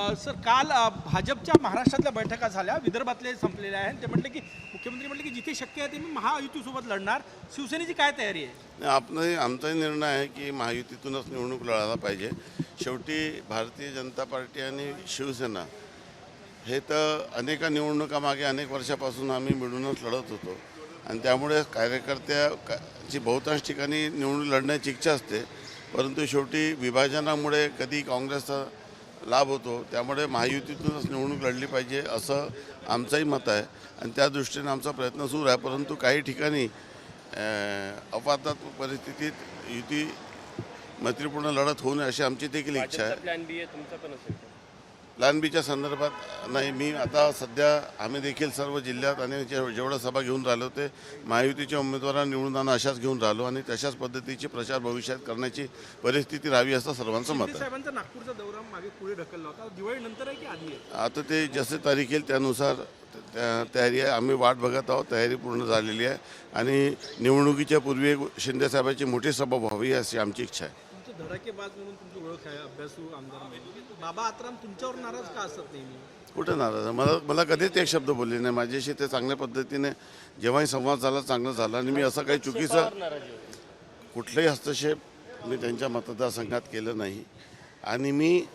Sir काल भाजपच्या महाराष्ट्रातल्या बैठका झाल्या विदर्भातले संपलेल्या आहेत. ते म्हटले की मुख्यमंत्री म्हटले की जिथे शक्य आहे ते मी महायुतीसोबत लढणार. शिवसेनेची काय तयारी आहे? आपण आमचाही निर्णय आहे की महायुतीतूनच निवडणूक लढायला पाहिजे. शेवटी भारतीय जनता पार्टी आणि शिवसेना हे तर अनेका निवडणुकामागे अनेक वर्षापासून आम्ही मिळूनच लढत होतो. आणि त्यामुळे कार्यकर्त्याची बहुतांश ठिकाणी निवडणूक लढण्याची इच्छा असते. परंतु शेवटी विभाजनामुळे कधी काँग्रेसचा लाभ होतो. त्यामुळे महायुतीतूनच निवडणूक लढली पाहिजे असं आमचंही मत आहे. आणि त्या दृष्टीने आमचा प्रयत्न सुरू आहे. परंतु काही ठिकाणी अं, परिस्थितीत युती मैत्रीपूर्ण लढत होऊ नये अशी आमची देखील इच्छा आहे. प्लॅन बी आहे तुमचा पण असेल. का? प्लॅन बीच्या संदर्भात नाही मी आता सध्या आम्ही देखील सर्व जिल्ह्यात आणि जे- जेवढ्या सभा घेऊन राहिलो ते महायुतीच्या उमेदवारांना निवडून आणा अशाच घेऊन राहिलो आणि तशाच पद्धतीचे प्रचार भविष्यात करण्याची परिस्थिती राहावी असं सर्वांचं मत आहे. साहेबांचा नागपूरचा दौरा मागे पुढे ढकलला होता. दिवाळी नंतर आहे की आधी आहे? आता ते जसे तारीख येईल त्यानुसार त्या तयारी आहे. आम्ही वाट बघत आहोत. तयारी पूर्ण झालेली आहे. आणि निवडणुकीच्या पूर्वी एक शिंदेसाहेबांची मोठी सभा व्हावी अशी आमची इच्छा आहे. धडाकेबाज म्हणून तुमची ओळख आहे अभ्यासू आमदार म्हणून. बाबा आत्राम तुमच्यावर नाराज का असत नेहमी? कुठं नाराज? आहे? मला मला कधीच एक शब्द बोलले नाही. माझ्याशी ते चांगल्या पद्धतीने जेव्हाही संवाद झाला चांगला झाला. आणि मी असं काही चुकीचं. कुठलाही हस्तक्षेप मी त्यांच्या मतदारसंघात केलं नाही. आणि मी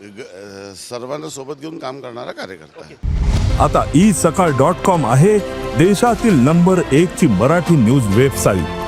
ग- अ, सर्वांना सोबत घेऊन काम करणारा कार्यकर्ता आहे. आता ई सकाळ डॉट कॉम आहे देशातील नंबर एक ची मराठी न्यूज वेबसाईट